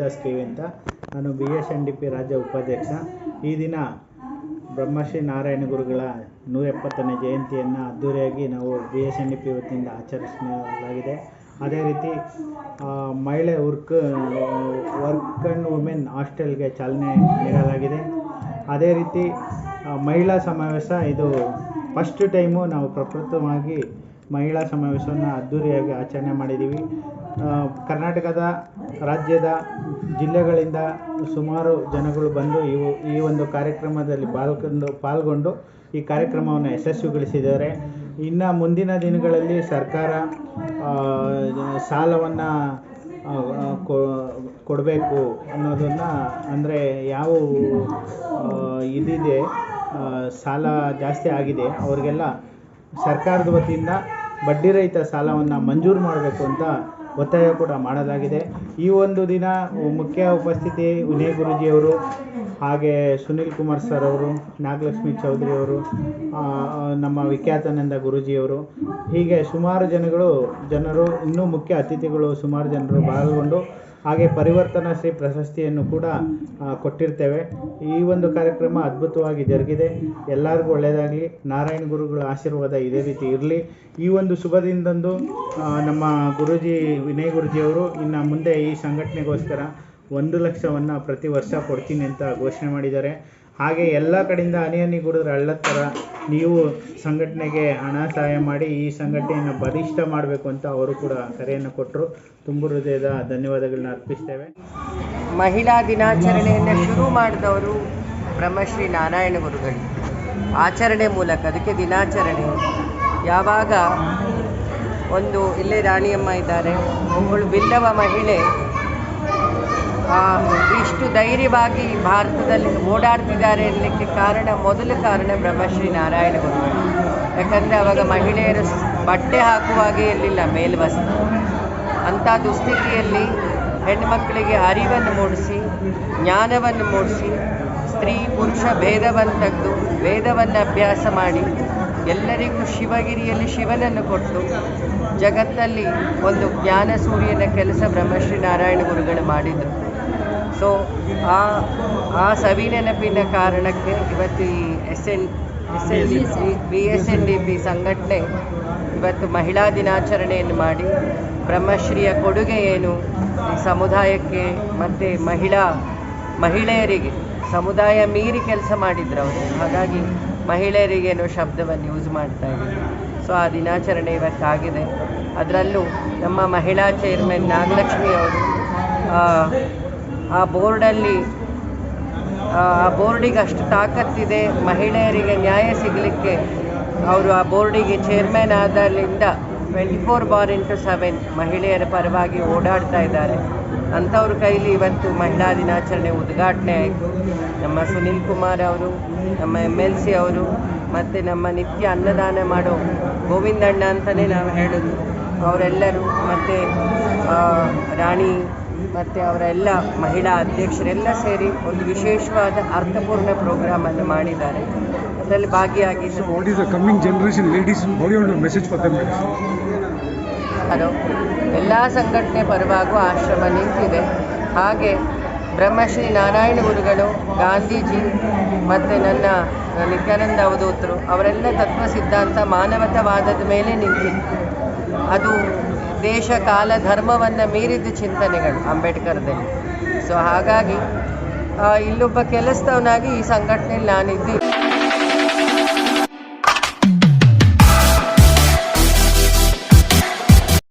P K ಅಂತ. ನಾನು B S N D P ರಾಜ್ಯ ಉಪಾಧ್ಯಕ್ಷ. ಈ ದಿನ ಬ್ರಹ್ಮಶ್ರೀ ನಾರಾಯಣ ಗುರುಗಳ ನೂರ ಎಪ್ಪತ್ತನೇ ಜಯಂತಿಯನ್ನು ಅದ್ಧೂರಿಯಾಗಿ ನಾವು B S N D P ವತಿಯಿಂದ ಆಚರಿಸಲಾಗಿದೆ. ಅದೇ ರೀತಿ ಮಹಿಳೆ ವರ್ಕ್ ವರ್ಕ್ ಆ್ಯಂಡ್ ವುಮೆನ್ ಹಾಸ್ಟೆಲ್ಗೆ ಚಾಲನೆ ನೀಡಲಾಗಿದೆ. ಅದೇ ರೀತಿ ಮಹಿಳಾ ಸಮಾವೇಶ ಇದು ಫಸ್ಟ್ ಟೈಮು ನಾವು ಪ್ರಪ್ರಥಮವಾಗಿ ಮಹಿಳಾ ಸಮಾವೇಶವನ್ನು ಅದ್ಧೂರಿಯಾಗಿ ಆಚರಣೆ ಮಾಡಿದ್ದೀವಿ. ಕರ್ನಾಟಕದ ರಾಜ್ಯದ ಜಿಲ್ಲೆಗಳಿಂದ ಸುಮಾರು ಜನಗಳು ಬಂದು ಇವು ಈ ಒಂದು ಕಾರ್ಯಕ್ರಮದಲ್ಲಿ ಪಾಲ್ಗೊಂಡು ಪಾಲ್ಗೊಂಡು ಈ ಕಾರ್ಯಕ್ರಮವನ್ನು ಯಶಸ್ವಿಗೊಳಿಸಿದ್ದಾರೆ. ಇನ್ನು ಮುಂದಿನ ದಿನಗಳಲ್ಲಿ ಸರ್ಕಾರ ಸಾಲವನ್ನು ಕೊಡಬೇಕು ಅನ್ನೋದನ್ನು ಅಂದರೆ ಯಾವ ಇದಿದೆ ಸಾಲ ಜಾಸ್ತಿ ಆಗಿದೆ. ಅವರಿಗೆಲ್ಲ ಸರ್ಕಾರದ ವತಿಯಿಂದ ಬಡ್ಡಿ ರಹಿತ ಸಾಲವನ್ನು ಮಂಜೂರು ಮಾಡಬೇಕು ಅಂತ ಒತ್ತಾಯ ಕೂಡ ಮಾಡಲಾಗಿದೆ. ಈ ಒಂದು ದಿನ ಮುಖ್ಯ ಉಪಸ್ಥಿತಿ ವಿನಯ್ ಗುರೂಜಿಯವರು ಹಾಗೆ ಸುನಿಲ್ ಕುಮಾರ್ ಸರ್ ಅವರು, ನಾಗಲಕ್ಷ್ಮಿ ಚೌಧರಿ ಅವರು ನಮ್ಮ ವಿಖ್ಯಾತಾನಂದ ಗುರೂಜಿಯವರು, ಹೀಗೆ ಸುಮಾರು ಜನಗಳು, ಜನರು, ಇನ್ನೂ ಮುಖ್ಯ ಅತಿಥಿಗಳು ಸುಮಾರು ಜನರು ಪಾಲ್ಗೊಂಡು ಹಾಗೆ ಪರಿವರ್ತನಾ ಶ್ರೀ ಪ್ರಶಸ್ತಿಯನ್ನು ಕೂಡ ಕೊಟ್ಟಿರ್ತೇವೆ. ಈ ಒಂದು ಕಾರ್ಯಕ್ರಮ ಅದ್ಭುತವಾಗಿ ಜರುಗಿದೆ. ಎಲ್ಲರಿಗೂ ಒಳ್ಳೆಯದಾಗಲಿ. ನಾರಾಯಣ ಗುರುಗಳ ಆಶೀರ್ವಾದ ಇದೇ ರೀತಿ ಇರಲಿ. ಈ ಒಂದು ಶುಭ ದಿನದಂದು ನಮ್ಮ ಗುರೂಜಿ ವಿನಯ್ ಗುರುಜಿಯವರು ಇನ್ನು ಮುಂದೆ ಈ ಸಂಘಟನೆಗೋಸ್ಕರ ಒಂದು ಲಕ್ಷವನ್ನು ಪ್ರತಿ ವರ್ಷ ಕೊಡ್ತೀನಿ ಅಂತ ಘೋಷಣೆ ಮಾಡಿದ್ದಾರೆ. ಹಾಗೆ ಎಲ್ಲ ಕಡೆಯಿಂದ ಹನಿ ಹನಿ ಗುಡಿದ್ರೆ ಹಳ್ಳದ ಥರ ನೀವು ಸಂಘಟನೆಗೆ ಹಣ ಸಹಾಯ ಮಾಡಿ ಈ ಸಂಘಟನೆಯನ್ನು ಬಲಿಷ್ಠ ಮಾಡಬೇಕು ಅಂತ ಅವರು ಕೂಡ ಕರೆಯನ್ನು ಕೊಟ್ಟರು ತುಂಬ ಹೃದಯದ ಧನ್ಯವಾದಗಳನ್ನ ಅರ್ಪಿಸ್ತೇವೆ. ಮಹಿಳಾ ದಿನಾಚರಣೆಯನ್ನು ಶುರು ಮಾಡಿದವರು ಬ್ರಹ್ಮಶ್ರೀ ನಾರಾಯಣ ಗುರುಗಳು. ಆಚರಣೆ ಮೂಲಕ, ಅದಕ್ಕೆ ದಿನಾಚರಣೆ. ಯಾವಾಗ ಒಂದು, ಇಲ್ಲೇ ರಾಣಿಯಮ್ಮ ಇದ್ದಾರೆ. ಒಬ್ಬಳು ಬಿಲ್ಲವ ಮಹಿಳೆ. ಇಷ್ಟು ಧೈರ್ಯವಾಗಿ ಭಾರತದಲ್ಲಿ ಓಡಾಡ್ತಿದ್ದಾರೆ ಅನ್ನಲಿಕ್ಕೆ ಕಾರಣ, ಮೊದಲ ಕಾರಣ ಬ್ರಹ್ಮಶ್ರೀ ನಾರಾಯಣ ಗುರುಗಳು. ಯಾಕಂದರೆ ಅವಾಗ ಮಹಿಳೆಯರು ಬಟ್ಟೆ ಹಾಕುವಾಗೇ ಇರಲಿಲ್ಲ, ಮೇಲ್ವಸ್ತು. ಅಂಥ ದುಸ್ಥಿತಿಯಲ್ಲಿ ಹೆಣ್ಣುಮಕ್ಕಳಿಗೆ ಅರಿವನ್ನು ಮೂಡಿಸಿ, ಜ್ಞಾನವನ್ನು ಮೂಡಿಸಿ, ಸ್ತ್ರೀ, ಪುರುಷ ಭೇದವನ್ನು ತೆಗೆದು, ವೇದವನ್ನು ಅಭ್ಯಾಸ ಮಾಡಿ, ಎಲ್ಲರಿಗೂ ಶಿವಗಿರಿಯಲ್ಲಿ ಶಿವನನ್ನು ಕೊಟ್ಟು, ಜಗತ್ತಲ್ಲಿ ಒಂದು ಜ್ಞಾನ ಸೂರ್ಯನ ಕೆಲಸ ಬ್ರಹ್ಮಶ್ರೀ ನಾರಾಯಣ ಗುರುಗಳು ಮಾಡಿದರು. ಸೊ ಆ ಆ ಸವಿ ನೆನಪಿನ ಕಾರಣಕ್ಕೆ ಇವತ್ತು ಈ S N S N D C B S N D P ಸಂಘಟನೆ ಇವತ್ತು ಮಹಿಳಾ ದಿನಾಚರಣೆಯನ್ನು ಮಾಡಿ, ಬ್ರಹ್ಮಶ್ರೀಯ ಕೊಡುಗೆ ಏನು ಈ ಸಮುದಾಯಕ್ಕೆ ಮತ್ತು ಮಹಿಳಾ, ಮಹಿಳೆಯರಿಗೆ, ಸಮುದಾಯ ಮೀರಿ ಕೆಲಸ ಮಾಡಿದ್ರು ಅವರು. ಹಾಗಾಗಿ ಮಹಿಳೆಯರಿಗೆ ಏನೋ ಶಬ್ದವನ್ನು ಯೂಸ್ ಮಾಡ್ತಾ ಇದ್ದೀವಿ ಸೊ ಆ ದಿನಾಚರಣೆ ಇವತ್ತಾಗಿದೆ. ಅದರಲ್ಲೂ ನಮ್ಮ ಮಹಿಳಾ ಚೇರ್ಮನ್ ನಾಗಲಕ್ಷ್ಮಿ ಅವರು ಆ, ಬೋರ್ಡಲ್ಲಿ ಆ ಬೋರ್ಡಿಗೆ ಅಷ್ಟು ತಾಕತ್ತಿದೆ ಮಹಿಳೆಯರಿಗೆ ನ್ಯಾಯ ಸಿಗಲಿಕ್ಕೆ. ಅವರು ಆ ಬೋರ್ಡಿಗೆ chairman ಆದಲ್ಲಿಂದ twenty four bar into seven ಮಹಿಳೆಯರ ಪರವಾಗಿ ಓಡಾಡ್ತಾ ಇದ್ದಾರೆ. ಅಂಥವ್ರ ಕೈಲಿ ಇವತ್ತು ಮಹಿಳಾ ದಿನಾಚರಣೆ ಉದ್ಘಾಟನೆ ಆಯಿತು. ನಮ್ಮ ಸುನಿಲ್ ಕುಮಾರ್ ಅವರು ನಮ್ಮ ಎಂ ಎಲ್ ಸಿ ಅವರು ಮತ್ತು ನಮ್ಮ ನಿತ್ಯ ಅನ್ನದಾನ ಮಾಡೋ ಗೋವಿಂದಣ್ಣ ಅಂತಲೇ ನಾವು ಹೇಳೋದು. ಅವರೆಲ್ಲರೂ ಮತ್ತು ರಾಣಿ ಮತ್ತು ಅವರೆಲ್ಲ ಮಹಿಳಾ ಅಧ್ಯಕ್ಷರೆಲ್ಲ ಸೇರಿ ಒಂದು ವಿಶೇಷವಾದ ಅರ್ಥಪೂರ್ಣ ಪ್ರೋಗ್ರಾಮನ್ನು ಮಾಡಿದ್ದಾರೆ. ಅದರಲ್ಲಿ ಭಾಗಿಯಾಗಿದ್ದು for them? ಅದು ಎಲ್ಲ ಸಂಘಟನೆ ಪರವಾಗೂ ಆಶ್ರಮ ನಿಂತಿದೆ. ಹಾಗೆ ಬ್ರಹ್ಮಶ್ರೀ ನಾರಾಯಣ ಗುರುಗಳು ಗಾಂಧೀಜಿ ಮತ್ತು ನನ್ನ ನಿತ್ಯಾನಂದ ಅವಧೂತರು ಅವರೆಲ್ಲ ತತ್ವ ಸಿದ್ಧಾಂತ ಮಾನವತಾವಾದದ ಮೇಲೆ ನಿಂತಿತ್ತು ಅದು ದೇಶ ಕಾಲ ಧರ್ಮವನ್ನು ಮೀರಿದ ಚಿಂತನೆಗಳು ಅಂಬೇಡ್ಕರ್ದಲ್ಲಿ. ಸೊ ಹಾಗಾಗಿ ಇಲ್ಲೊಬ್ಬ ಕೆಲಸದವನಾಗಿ ಈ ಸಂಘಟನೆಯಲ್ಲಿ ನಾನಿದ್ದೀನಿ.